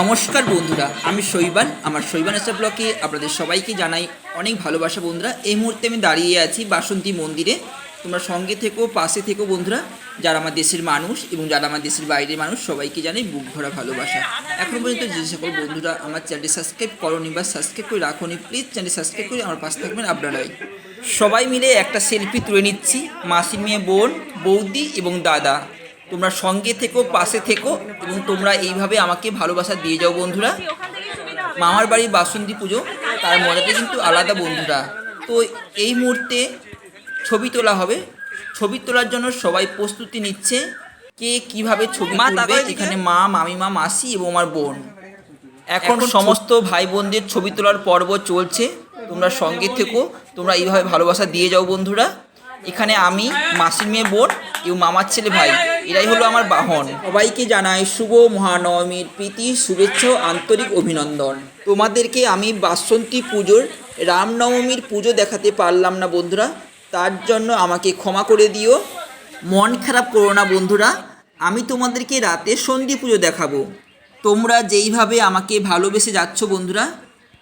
নমস্কার বন্ধুরা, আমি শৈবান আমার শৈবান এসা ব্লকে। আপনাদের সবাইকে জানাই অনেক ভালোবাসা বন্ধুরা। এই মুহূর্তে আমি দাঁড়িয়ে আছি বাসন্তী মন্দিরে। তোমরা সঙ্গে থেকো, পাশে থেকো বন্ধুরা। যারা আমার দেশের মানুষ এবং যারা আমার দেশের বাইরের মানুষ, সবাইকে জানাই বুক ভরা ভালোবাসা। এখন পর্যন্ত যে সকল বন্ধুরা আমার চ্যানেলটি সাবস্ক্রাইব করনি বা সাবস্ক্রাইব করে রাখুনি প্লিজ চ্যানেলটি সাবস্ক্রাইব করে আমার পাশে থাকবেন আপনারাই সবাই। মিলে একটা সেলফি তুলে নিচ্ছি। মাসির মেয়ে বোন, বৌদি এবং দাদা। তোমরা সঙ্গে থেকো পাশে থেকো এবং তোমরা এইভাবে আমাকে ভালোবাসা দিয়ে যাও বন্ধুরা। মামার বাড়ির বাসন্তী পুজো তার মজাটা কিন্তু আলাদা বন্ধুরা। তো এই মুহূর্তে ছবি তোলা হবে। ছবি তোলার জন্য সবাই প্রস্তুতি নিচ্ছে কে কীভাবে ছবি তুলবে। এখানে মা মামিমা মাসি এবং আমার বোন। এখন সমস্ত ভাই বোনদের ছবি তোলার পর্ব চলছে। তোমরা সঙ্গে থেকো তোমরা এইভাবে ভালোবাসা দিয়ে যাও বন্ধুরা। এখানে আমি মাসির মেয়ে বোন এবং মামার ছেলে ভাই। এরাই হলো আমার বাহন। সবাইকে জানাই শুভ মহানবমীর প্রীতি, শুভেচ্ছা, আন্তরিক অভিনন্দন। তোমাদেরকে আমি বাসন্তী পুজোর রামনবমীর পুজো দেখাতে পারলাম না বন্ধুরা। তার জন্য আমাকে ক্ষমা করে দিও। মন খারাপ করো না বন্ধুরা। আমি তোমাদেরকে রাতে সন্ধি পুজো দেখাবো। তোমরা যেইভাবে আমাকে ভালোবেসে যাচ্ছ বন্ধুরা,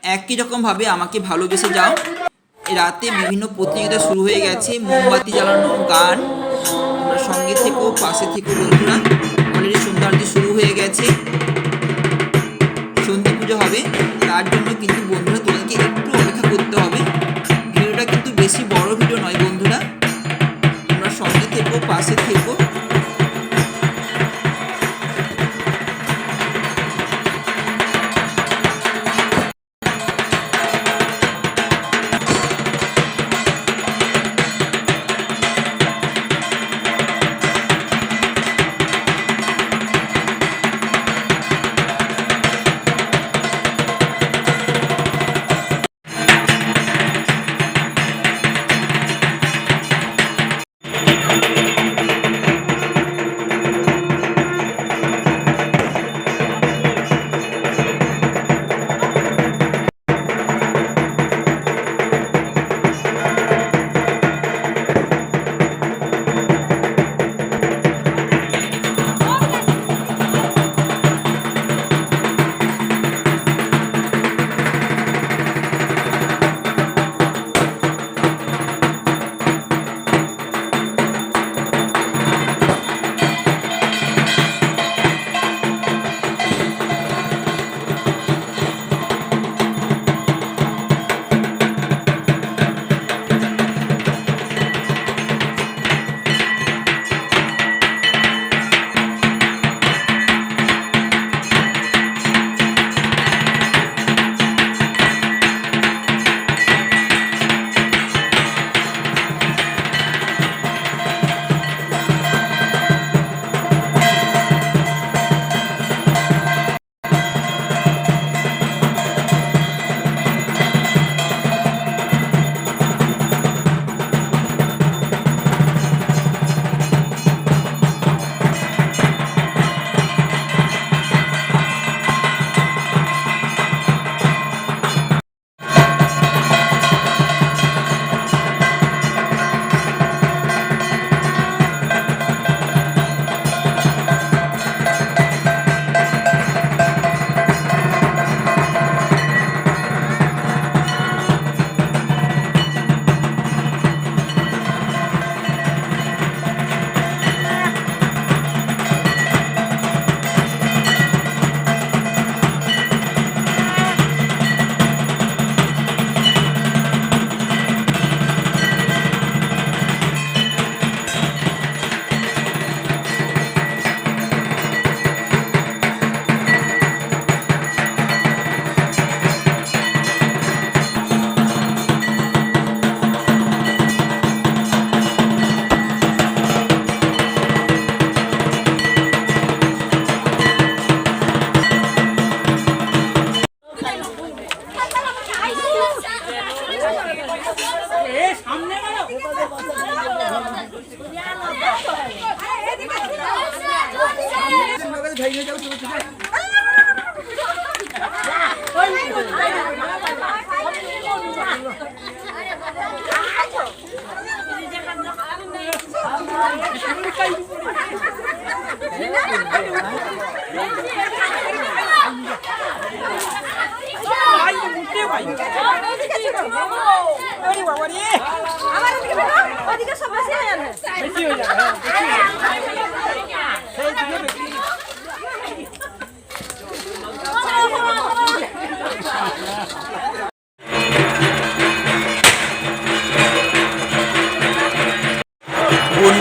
একই রকমভাবে আমাকে ভালোবেসে যাও। রাতে বিভিন্ন প্রতিযোগিতা শুরু হয়ে গেছে। মোমবাতি জ্বালানো, গান সঙ্গে থেকো পাশে থেকো বন্ধুরা। অলরেডি আরতি শুরু হয়ে গেছে।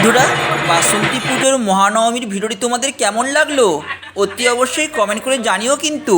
বন্ধুরা বাসন্তী পুজোর মহানবমীর ভিডিওটি তোমাদের কেমন লাগল? অতি অবশ্যই কমেন্ট করে জানিও কিন্তু।